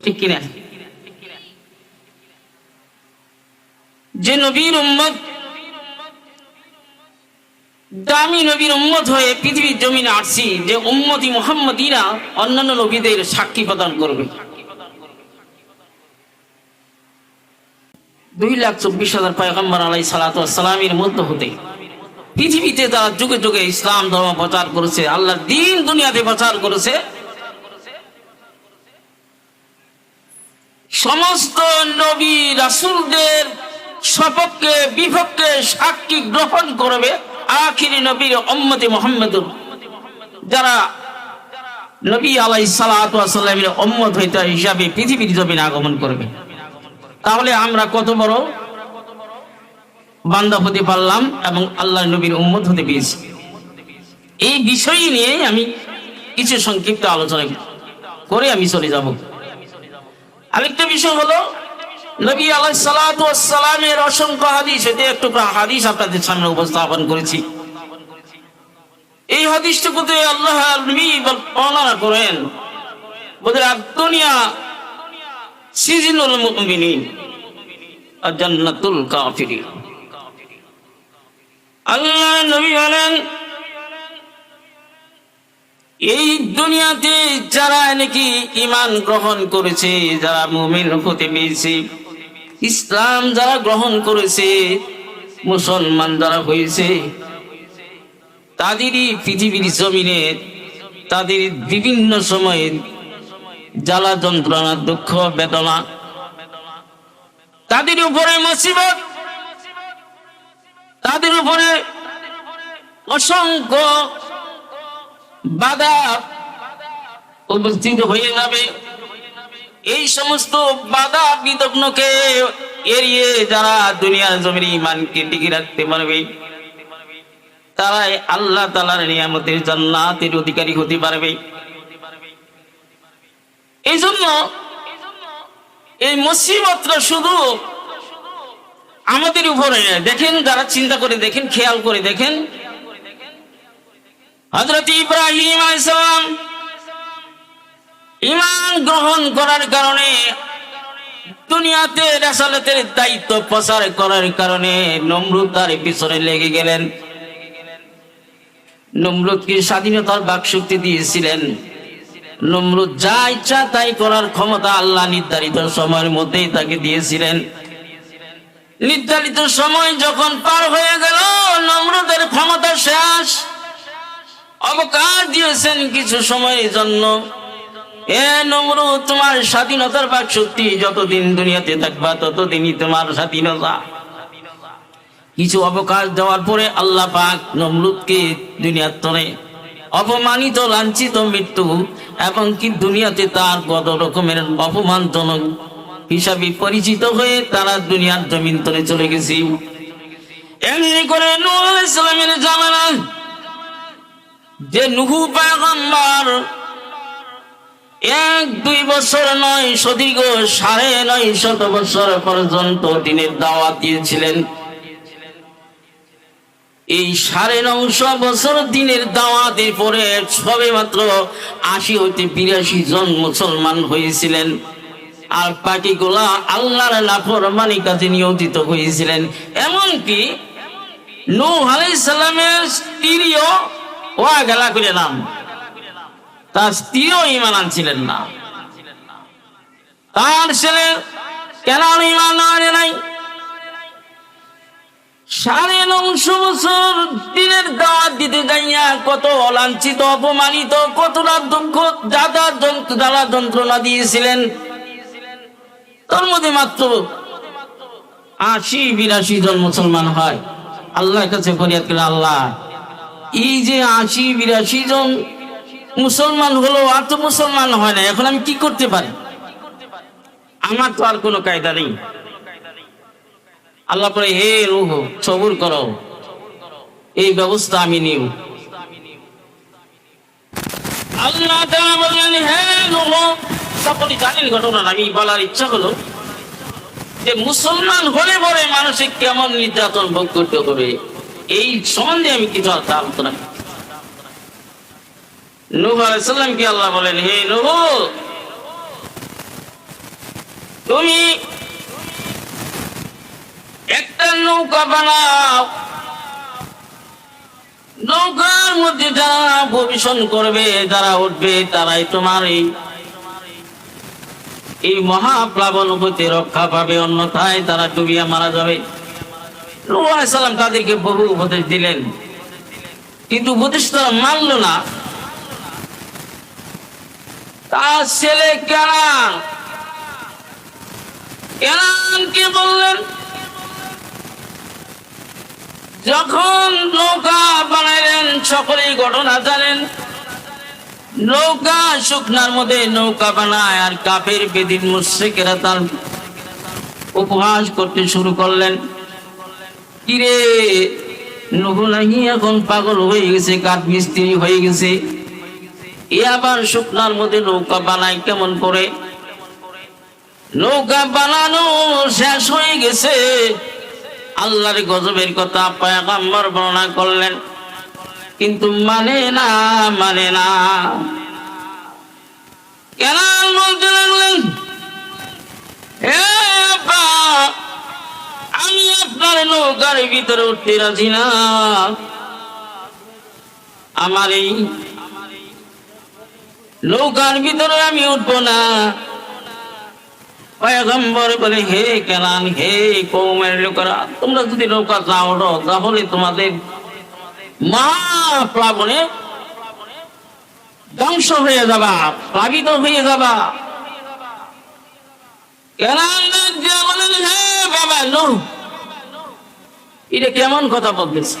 ঠিক কিনা যে নবীর উম্মত, দামি নবীর উম্মত হয়ে পৃথিবীর জমিনে যে উম্মতি মোহাম্মদীরা অন্যান্য নবীদের সাক্ষী প্রদান করবে। দুই লাখ চব্বিশ হাজার পয়গম্বর আলাই সালাতামের মধ্যে হতে পৃথিবীতে তারা যুগে যুগে ইসলাম ধর্ম প্রচার করেছে আল্লাহ দিন দুনিয়াতে প্রচার করেছে সমস্ত নবী রাসুলদের সপক্ষে, বিপক্ষে সাক্ষী গ্রহণ করবে আখিরি নবীর উম্মতি মোহাম্মদুর। যারা নবী আলাই সালামের উম্মত হইতে হিসাবে পৃথিবীর জমিনে আগমন করবে। তাহলে আমরা কত বড় বান্দা হতে পারলাম এবং আল্লাহ নবীর উম্মত হতে পেরেছি এই বিষয় নিয়ে আমি কিছু সংক্ষিপ্ত আলোচনা করে আমি চলে যাব। আরেকটা বিষয় হলো, নবী আলাই সালামের অসংখ্য হাদিস, এতে একটু হাদিস আপনাদের সামনে উপস্থাপন করেছি। এই হাদিসটুকুতে আল্লাহ নবী বর্ণনা করেন কাফিরিন। আল্লাহ নবী বলেন এই দুনিয়াতে যারা নাকি ইমান গ্রহণ করেছে, যারা মুমিন হতে পেরেছে, ইসলাম যারা গ্রহণ করেছে, মুসলমান যারা হয়েছে, তাদেরই পৃথিবীর জমিনে, তাদের বিভিন্ন সময়ে জ্বালা যন্ত্রণা, দুঃখ, বেদনা, তাদের উপরে মুসিবত, তাদের উপরে অসংখ্য উপস্থিত হয়ে যাবে। এই সমস্ত বাধা বিদগ্নকে এড়িয়ে যারা দুনিয়ার জমির ইমানকে টিকে রাখতে পারবে, তারাই আল্লাহ তালার নিয়ামতের জান্নাতের অধিকারী হতে পারবে। এই জন্য এই মুসিবতটা শুধু আমাদের উপরে দেখেন, যারা চিন্তা করে দেখেন, খেয়াল করে দেখেন হজরত ইব্রাহিম আলাইসালাম ইমান গ্রহণ করার কারণে দুনিয়াতে রেসালতের দায়িত্ব প্রচার করার কারণে পিছনে লেগে গেলেন। স্বাধীনতার বাক শক্তি দিয়েছিলেন। নমরুদ যা ইচ্ছা তাই করার ক্ষমতা আল্লাহ নির্ধারিত সময়ের মধ্যেই তাকে দিয়েছিলেন। নির্ধারিত সময় যখন পার হয়ে গেল, নমরুদের ক্ষমতা শেষ। অবকাশ দিয়েছেন কিছু সময়ের জন্য। এ নমরু তোমার স্বাধীনতার বাক শক্তি যতদিন দুনিয়াতে থাকবা, ততদিনই তোমার স্বাধীনতা। কিছু অবকাশ দেওয়ার পরে আল্লাহ পাক নমরুদকে দুনিয়ার তরে অপমানিত, লাঞ্ছিত মৃত্যু এবং কি দুনিয়াতে তার কত রকমের অপমানজনক হিসাবে পরিচিত হয়ে তারা দুনিয়ার জমিন তলে চলে গেছি। এমনি করে নূর ইসলামের জামানা যে নুহু পায়গম্বর এক, দুই বছর নয়, সদীর্ঘ সাড়ে নয় শত বছর পর্যন্ত দিনের দাওয়াত দিয়েছিলেন। এই সাড়ে নশো বছর দিনের দাওয়াতের পরে সবে মাত্র আশি হইতে বিরাশি জন মুসলমান হয়েছিলেন। আর বাকিগুলা আল্লাহর নাফরমানি কাছে নিয়োজিত হয়েছিলেন। এমনকি নূহ আলাইহিস সালামের স্ত্রীও ওয়া গেলা করে নাম তার স্ত্রীও ইমান আনছিলেন না। তার ছেলে, কেন ইমান আনে নাই? সাড়ে নশো বছর দিনের দাওয়াত দিতে যাইয়া কত অলাঞ্ছিত, অপমানিত কতটা দুঃখ যাদা জ্বালা যন্ত্রণা দিয়েছিলেন। তোর মধ্যে মাত্র আশি বিরাশি জন মুসলমান হয়। আল্লাহর কাছে ফরিয়াদ করে আল্লাহ এই যে আশি, বিরাশি জন মুসলমান হলো, আর তো মুসলমান হয় না। এখন আমি কি করতে পারি? আমার তো আর কোনো কায়দা নেই। আল্লাহ পরে হে রুহ, সবুর করো। এই ব্যবস্থা আমি নিউ আল্লাহ বললেন, হে সকলে জানেন ঘটনা আমি বলার ইচ্ছা হলো যে, মুসলমান হলে পরে মানুষের কেমন নির্যাতন ভোগ করতে হবে? এই সম্বন্ধে আমি কিছু আলোচনা। নূহ আল্লাহ বলেন, হে তুমি একটা নৌকা বানাও, নৌকার মধ্যে যারা ভবিষ্যৎ করবে, যারা উঠবে, তারাই তোমার এই এই মহাপ্লাবন হতে রক্ষা পাবে, অন্যথায় তারা ডুবিয়া মারা যাবে সালাম তাদেরকে বহু উপদেশ দিলেন। কিন্তু উপদেশ তারা মানল না। তার ছেলে কেনান। কেনানকে বললেন, যখন নৌকা বানাইলেন, সকলেই ঘটনা জানেন। নৌকা শুকনার মধ্যে নৌকা বানায় আর কাপের বেদিন মুশ্রিকেরা তার উপহাস করতে শুরু করলেন। কিরে? নবু এখন পাগল হয়ে গেছে কাঠ মিস্ত্রি হয়ে গেছে। এ আবার শুকনার মধ্যে নৌকা বানায় কেমন করে? নৌকা বানানো শেষ হয়ে গেছে। আল্লাহর গজবের কথা পয়গাম্বর বর্ণনা করলেন। কিন্তু মানে না মানে না। কেন বলতে লাগলেন "হে আব্বা, আমি আপনার নৌকার ভিতরে উঠতে রাজি না। আমার এই নৌকার ভিতরে আমি উঠবো না। বলে, হে কেনান হে কৌমের লোকেরা, তোমরা যদি নৌকা ওঠো তাহলে তোমাদের মা প্লাবনে ধ্বংস হয়ে যাবা, প্লাবিত হয়ে যাবা। বলেন হে বাবা, নো এটা কেমন কথা বলতেছে?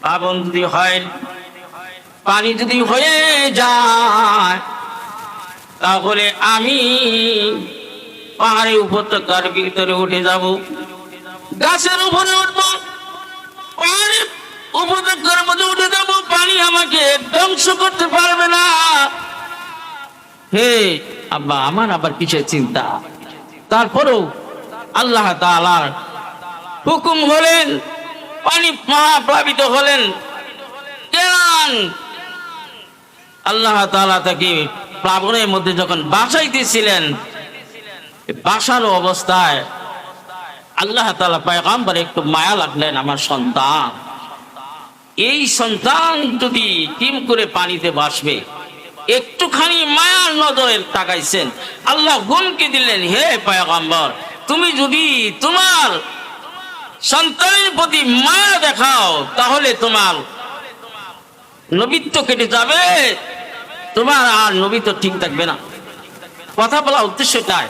পাবন যদি হয়, পানি যদি হয়ে যায়, তাহলে আমি পাহাড়ে উপত্যকার ভিতরে উঠে যাব। গাছের উপরে উঠব। পাহাড়ে উপত্যকার মধ্যে উঠে যাব। পানি আমাকে ধ্বংস করতে পারবে না। হে আব্বা, আমার আবার কিসের চিন্তা? তারপরেও আল্লাহ তাআলার হুকুম হলেন, পানি মহাপ্লাবিত হলেন। আল্লাহ তাআলা তাকে প্লাবনের মধ্যে যখন বাসাইতেছিলেন বাসার অবস্থায় আল্লাহ তাআলা পয়গাম্বর একটু মায়া লাগলেন, আমার সন্তান। এই সন্তান যদি কিম করে পানিতে বাসবে, একটুখানি মায়ার নজরে তাকাইছেন, আল্লাহ হুমকি দিলেন, হে পয়গাম্বর, তুমি যদি তোমার সন্তানের প্রতি মায়া দেখাও, তাহলে তোমার নবীত্ব কেটে যাবে। তোমার আর নবী তো ঠিক থাকবে না। কথা বলা উদ্দেশ্য তাই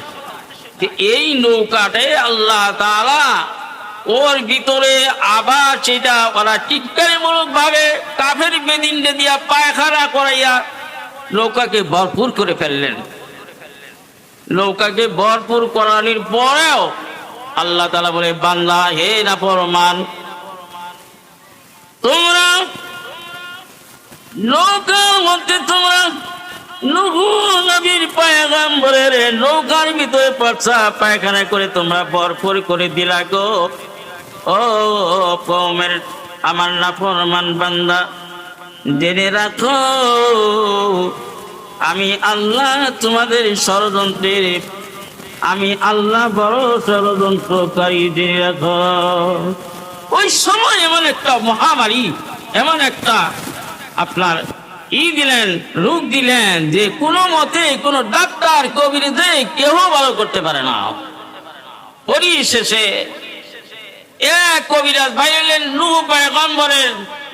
এই নৌকাটে আল্লাহ ওর ভিতরে আবার সেটা ওরা টিটকারিমূলক ভাবে কাফের বেদিনটা দিয়া পায়খানা করাইয়া নৌকাকে ভরপুর করে ফেললেন। নৌকাকে ভরপুর করানোর পরেও আল্লাহ তালা বলে, বান্দা, হে না পরমান তোমরা নৌকার মধ্যে তোমরা নুহু নবীর পায়গাম্বরের নৌকার ভিতরে পচা পায়খানা করে তোমরা ভরপুর করে দিলা গো। ও কৌমের আমার নাফরমান বান্দা, জেনে রাখো, আমি আল্লাহ তোমাদের ষড়যন্ত্রের আমি আল্লাহ বড় ষড়যন্ত্রকারী জেনে ওই সময় এমন একটা মহামারী, এমন একটা আপনার ই দিলেন রোগ দিলেন যে কোনো মতে কোনো ডাক্তার কবির কেউ ভালো করতে পারে না। পরিশেষে এক কবিরাজ ভাইলেন নু পয়গম্বরের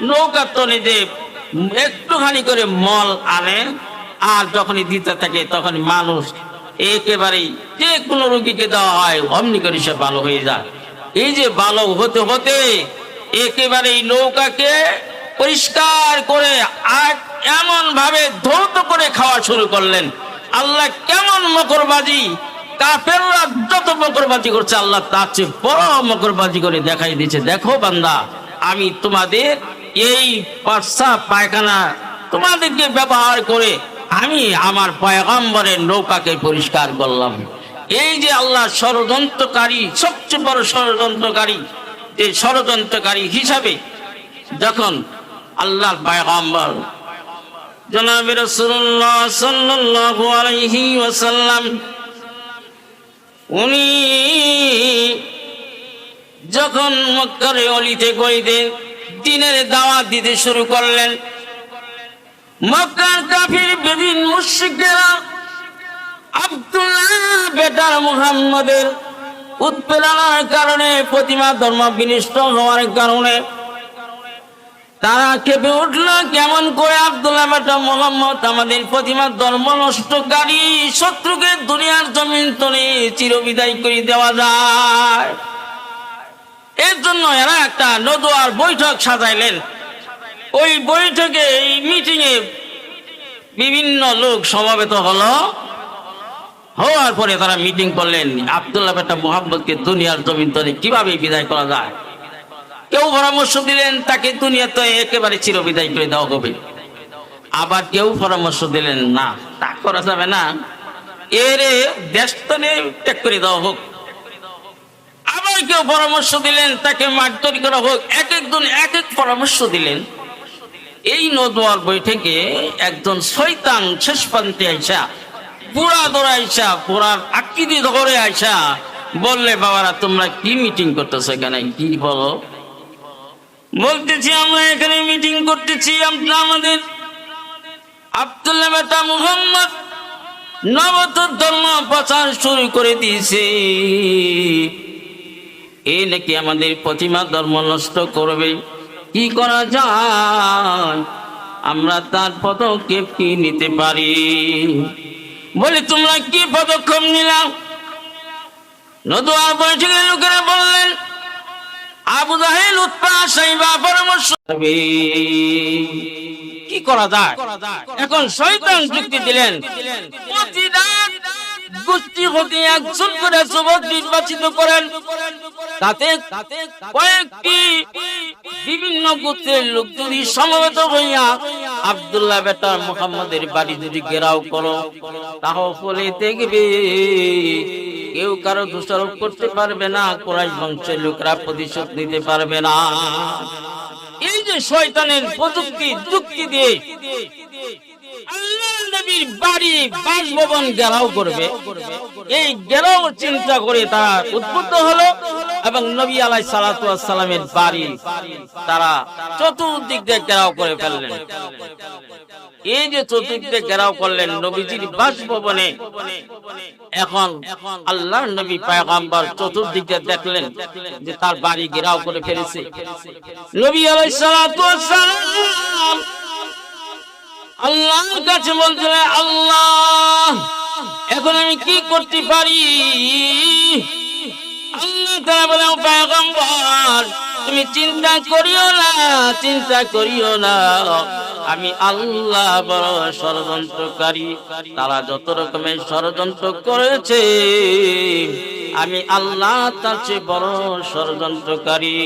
নৌকার তনিতে একটুখানি করে মল আনে, আর যখনই দিতে থাকে তখন মানুষ একেবারেই যে কোনো রুগীকে দেওয়া হয়, অমনি করে সে ভালো হয়ে যায়। এই যে ভালো হতে হতে একেবারে এই নৌকাকে পরিষ্কার করে আর এমন ভাবে ধৌত করে খাওয়া শুরু করলেন। আল্লাহ কেমন মকরবাজি? কাফেররা যত মকরবাজি করছে, আল্লাহ তার চেয়ে বড় মকরবাজি করে দেখাই দিয়েছে। দেখো বান্দা, আমি তোমাদের এই পাশা পায়খানা তোমাদেরকে ব্যবহার করে আমি আমার পয়গম্বরের নৌকাকে পরিষ্কার করলাম। এই যে আল্লাহ ষড়যন্ত্রকারী, সবচেয়ে বড় ষড়যন্ত্রকারী, যে ষড়যন্ত্রকারী হিসাবে যখন আল্লাহর পয়গম্বর উনি যখন অলিতে দিনের দাওয়াত দিতে শুরু করলেন মক্কার কাফির আব্দুল্লাহ বেটার মুহাম্মদের কারণে, প্রতিমা ধর্ম বিনিষ্ট হওয়ার কারণে তারা উঠল, কেমন করে বেটা মোহাম্মদ আমাদের প্রতিমা ধর্ম নষ্টকারী শত্রুকে দুনিয়ার জমিন তলে চিরবিদায় করে দেওয়া যায়। এর জন্য এরা একটা নদুয়ার বৈঠক সাজাইলেন। ওই বৈঠকে, এই মিটিংয়ে বিভিন্ন লোক সমাবেত হলো। হওয়ার পরে তারা মিটিং করলেন। আব্দুল্লাহ বেটা মোহাম্মদকে দুনিয়ার জমিন তলে কীভাবে বিদায় করা যায়? কেউ পরামর্শ দিলেন, তাকে দুনিয়া তো একেবারে চিরবিদায় করে দেওয়া হবে। আবার কেউ পরামর্শ দিলেন, না, তা করা যাবে না। এর দেশতনে ত্যাগ করে দেওয়া হোক। আবার কেউ পরামর্শ দিলেন, তাকে মারধর করা হোক। এক একজন এক এক পরামর্শ দিলেন। এই নদোয়ার বৈঠকে একজন শৈতান শেষ প্রান্তে আইসা পুরা ধরে আইসা পুরার আকৃতি ধরে আইসা বললে, বাবারা, তোমরা কি মিটিং করতেছো এখানে? কি বলো? বলতেছি, আমরা এখানে মিটিং করতেছি আমাদের আব্দুল্লাহ বেটা মুহাম্মদ নবত ধর্ম প্রচার শুরু করে দিয়েছে। এ নাকি আমাদের প্রতিমা ধর্ম নষ্ট করবে? কি করা যায়? আমরা তার পদক্ষেপ কি নিতে পারি? বলে তোমরা কি পদক্ষেপ নিলাম? লোকেরা বললেন আবু জাহেল উৎপা সাইবা পরামর্শ। কি করা যায়? এখন শয়তান যুক্তি দিলেন প্রতিটা গোষ্ঠী হতে একজন করে যুবক নির্বাচিত করেন। তাতে কয়েকটি বিভিন্ন গোত্রের লোক যদি সমবেত হইয়া আব্দুল্লাহ বেটা মোহাম্মদের বাড়ি যদি ঘেরাও করো। তাহলে দেখবে কেউ কারও দোষারোপ করতে পারবে না কোরআশ বংশের লোকরা প্রতিশোধ নিতে পারবে না। এই যে শয়তানের প্রযুক্তি, যুক্তি দিয়ে আল্লাহ বাড়ি বাসভবন ঘেরাও করবে। এই ঘেরাও চিন্তা করে তারা উদ্বুদ্ধ হলো এবং নবী আলাই সালাতু সালামের বাড়ি তারা চতুর্দিক দিয়ে ঘেরাও করে ফেললেন। এই যে চতুর্দিকে ঘেরাও করলেন নবীজির বাসভবনে, এখন আল্লাহ নবী পায়গাম্বার চতুর্দিকে দেখলেন যে তার বাড়ি ঘেরাও করে ফেলেছে। নবী আলাই সালাতু সালাম আল্লাহর কাছে বলছিলেন আল্লাহ এখন আমি কি করতে পারি? আল্লাহ তারা বলে তুমি চিন্তা করিও না, চিন্তা করিও না। আমি আল্লাহ বড় ষড়যন্ত্রকারী, তারা যত রকমের ষড়যন্ত্র করেছে, আমি আল্লাহ তার চেয়ে বড় ষড়যন্ত্রকারী।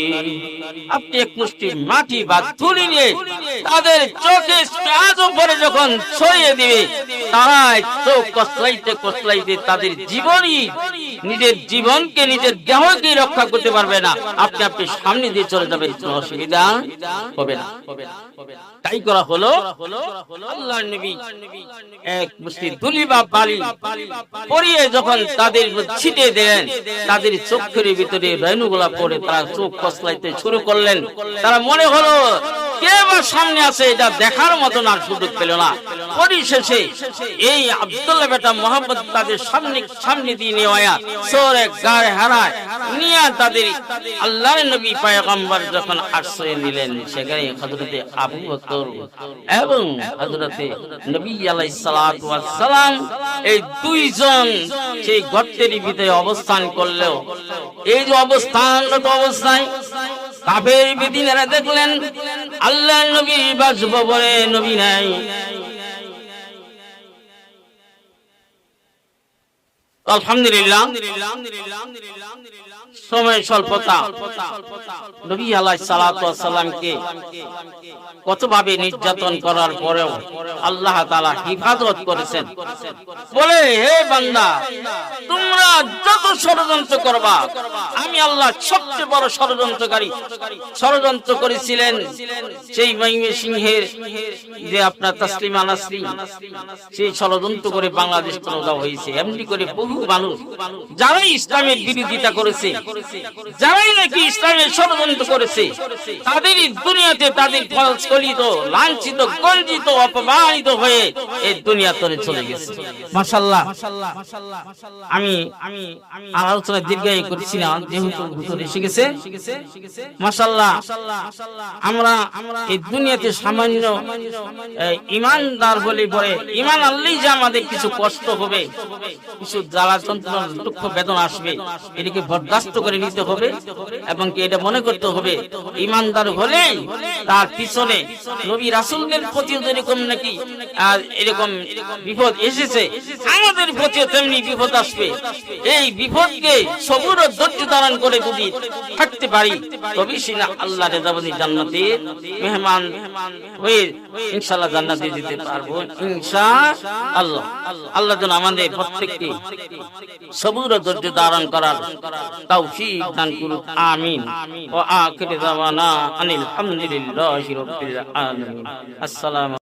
আপনি এক মুষ্টি মাটি বা তুলি নিয়ে তাদের চোখে পেঁয়াজ উপরে যখন ছড়িয়ে দিবে, তারাই চোখ কসলাইতে কসলাইতে তাদের জীবনই নিজের জীবনকে, নিজের দেহকে রক্ষা করতে পারবে না। আপনি আপনি সামনে দিয়ে চলে যাবেন, কোনো অসুবিধা হবে না। তাই করা হলো এক বালি পরিয়ে যখন তাদের ছিটে দিলেন, তাদের চোখের ভিতরে রেণুগুলা পড়ে তারা চোখ কসলাইতে শুরু করলেন। তারা মনে হলো সামনে আছে, এটা দেখার মতন আর সুযোগ পেল না। পরিশেষে এই আব্দুল্লাহ বেটা মোহাম্মদ তাদের সামনে সামনে দিয়ে গায়ে হারায়। তাদের নবী পায়গম্বর যখন আশ্রয় নিলেন, সেখানে হযরতে আবু বকর এবং হযরতে নবী এই দুইজন সেই গর্তের ভিতরে অবস্থান করলেও, এই যে অবস্থানরত অবস্থায় কাফের বিদিনেরা দেখলেন আল্লাহ নবী বাসভবনে নবী নাই। নির্যাতন করার পরেও আল্লাহ হিফাজত করেছেন। বলে, হে বান্দা, তোমরা যত ষড়যন্ত্র করবা, আমি আল্লাহ সবচেয়ে বড় ষড়যন্ত্রকারী। ষড়যন্ত্র করেছিলেন সেই মহিমে সিংহের যে আপনার তাসলিমা নাসরিন, সেই ষড়যন্ত্র করে বাংলাদেশ চলে হয়েছে। এমনি করে বহু যারাই ইসলামের বিরোধিতা করেছে, যারাই নাকি ইসলামের ষড়যন্ত্র করেছে, তাদেরই দুনিয়াতে তাদের ফলস্খলিত, লাঞ্ছিত গঞ্জিত অপমানিত হয়ে এই দুনিয়া তরে চলে গেছে। আমি আমি আলোচনা যেহেতু এসে গেছে। আমরা এই দুনিয়াতে সামান্য ইমানদার বলে পরে, ইমান আনলেই যে আমাদের কিছু কষ্ট হবে, কিছু জ্বালা যন্ত্রণা দুঃখ, বেদনা আসবে। এটাকে বরদাস্ত করে নিতে হবে এবং কি এটা মনে করতে হবে, ইমানদার হলেই তার পিছনে নবী রাসূলদের প্রতিও যেরকম নাকি? আর এরকম বিপদ এসেছে, আমাদের প্রতিও তেমনি বিপদ আসবে। এই বিপদকে সবুর ও ধৈর্য ধারণ করে যদি থাকতে পারি তবে সিনা আল্লাহ রেজাবানি জান্নাতে মেহমান হয়ে ইনশাআল্লাহ জান্নাতে যেতে পারব ইনশা আল্লাহ আল্লাহ যেন আমাদের প্রত্যেককে সবুর ধৈর্য ধারণ করার তৌফিক দান আমিন। ও আখির আনিল হামদুলিল্লাহি রাব্বিল আলামিন। আসসালামু